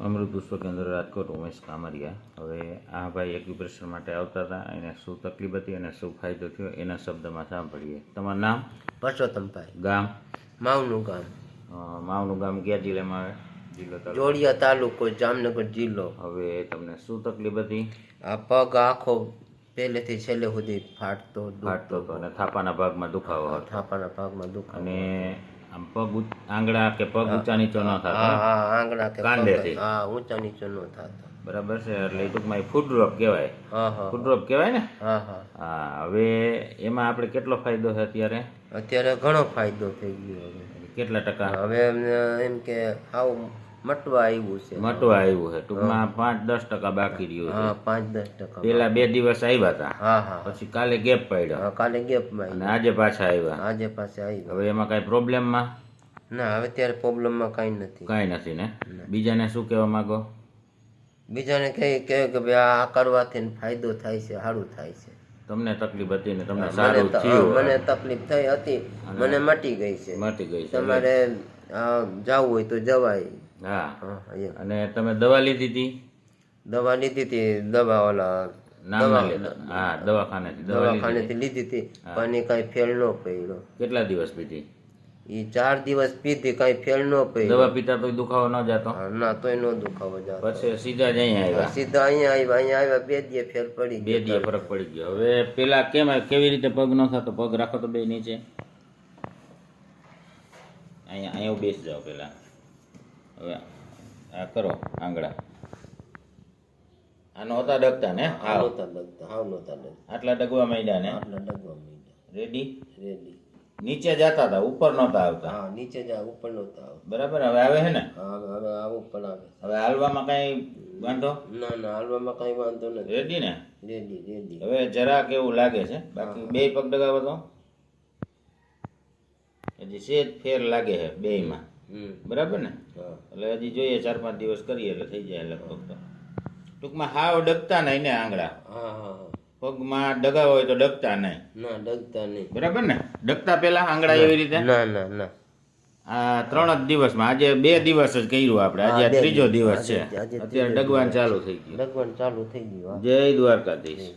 અમૃત પુષ્પ કેન્દ્ર રાજકોટ ઉમેશ કામરિયા. હવે આ ભાઈ એક્યુપ્રેશર માટે આવતા હતા. એને શું તકલીફ હતી અને શું ફાયદો થયો એના શબ્દમાં સાંભળીએ. તમારું નામ? પરસોત્તમભાઈ ગામ? માવનું ગામ. માવનું ગામ ક્યાં જિલ્લામાં આવે? જિલ્લો જોડિયા તાલુકો જામનગર જિલ્લો. હવે તમને શું તકલીફ હતી? આ પગ આખો પહેલેથી છેલ્લે સુધી ફાટતો ફાટતો હતો અને થાપાના ભાગમાં દુખાવો થાપાના ભાગમાં દુખાવો અને આમ પગ આંગળા કે પગ ઊંચા નીચો ન હા હા આંગળા કે કાંડેથી. હા ઊંચા નીચો ન થતા. બરાબર છે એટલે એ ટૂંકમાં ફૂડ ડ્રોપ કહેવાય. હા હા ફૂડ ડ્રોપ કહેવાય ને? હા હા. હા હવે એમાં આપણે કેટલો ફાયદો છે અત્યારે? અત્યારે ઘણો ફાયદો થઈ ગયો હવે. કેટલા ટકા? હવે એમ કે આવ મટવા આવ્યું છે. મટવા આવ્યું છે. ટૂંકમાં પાંચ દસ ટકા બાકી રહ્યું છે. હા પાંચ દસ ટકા પેલા બે દિવસ આવ્યા હતા હા હા. પછી કાલે ગેપ પડ્યો. હા કાલે ગેપમાં અને આજે પાછા આવ્યા આજે પાછા આવ્યા હવે એમાં કઈ પ્રોબ્લેમમાં ના હવે ત્યારે પ્રોબ્લેમમાં કાંઈ નથી. કાંઈ નથી ને? બીજાને શું કહેવા માંગો? બીજાને કઈ કહે કે ભાઈ આ કરવાથી ને ફાયદો થાય છે સારું થાય છે. તમને તકલીફ હતી ને તમને મને સારું થયું મને તકલીફ થઈ હતી. મને મટી ગઈ છે. મટી ગઈ છે તમારે જવું હોય તો જવાય. હા. અને તમે દવા લીધી હતી? દવા લીધી હતી દવા ઓલા હા દવાખાનેથી દવા લીધી હતી. પણ કાંઈ ફેલ ન પડ્યો. કેટલા દિવસ પીધી એ ચાર દિવસ પીધી કાંઈ ફેલ ન પડે. દવા પીતા તો દુખાવો ન જતો? ના તોય ન દુખાવો જાતો. પછી સીધા જ અહીંયા આવ્યા? સીધા અહીંયા આવ્યા અહીંયા આવ્યા બે દિવસ ફેર પડી બે દિવસ ફરક પડી ગયો. હવે પેલા કેમ કેવી રીતે પગ ન થતો? પગ રાખો તો બે નીચે. અહીંયા અહીંયા બેસી જાઓ પેલા. હવે આ કરો આંગળા. આ નહોતા ડગતા ને? હા નહોતા ડગતા હા નહોતા ડગતા. આટલા ડગવા માંડ્યા ને? આટલા ડગવા માંડ્યા. રેડી રેડી નીચે જતા હતા ઉપર નહોતા આવતા. હા નીચે જા ઉપર નહોતા આવતા. બરાબર હવે આવે છે ને? હા હવે આવું પણ આવે. હવે હાલવામાં કઈ વાંધો? ના ના હાલવામાં કાંઈ વાંધો નથી. રેડી ને? રેડી રેડી હવે જરાક એવું લાગે છે. બાકી બે પગ ડગાવો તો. હજી સેજ ફેર લાગે છે બેયમાં. હમ. બરાબર ને? એટલે હજી જોઈએ ચાર પાંચ દિવસ કરીએ એટલે થઈ જાય લગભગ તો. ટૂંકમાં હાવ ડગતા નહીં ને આંગળા. હા હા. પગમાં ડગા હોય તો ડગતા નહીં. ના ડગતા નહીં. બરાબર ને? ડગતા પેલા આંગળા એવી રીતે? ના ના ના. આ ત્રણ જ દિવસમાં. આજે બે દિવસ જ કર્યું આપણે. આજે ત્રીજો દિવસ. છે. અત્યારે ડગવાન ચાલુ થઈ ગયું. ડગવાન ચાલુ થઈ ગયું. જય દ્વારકાધીશ.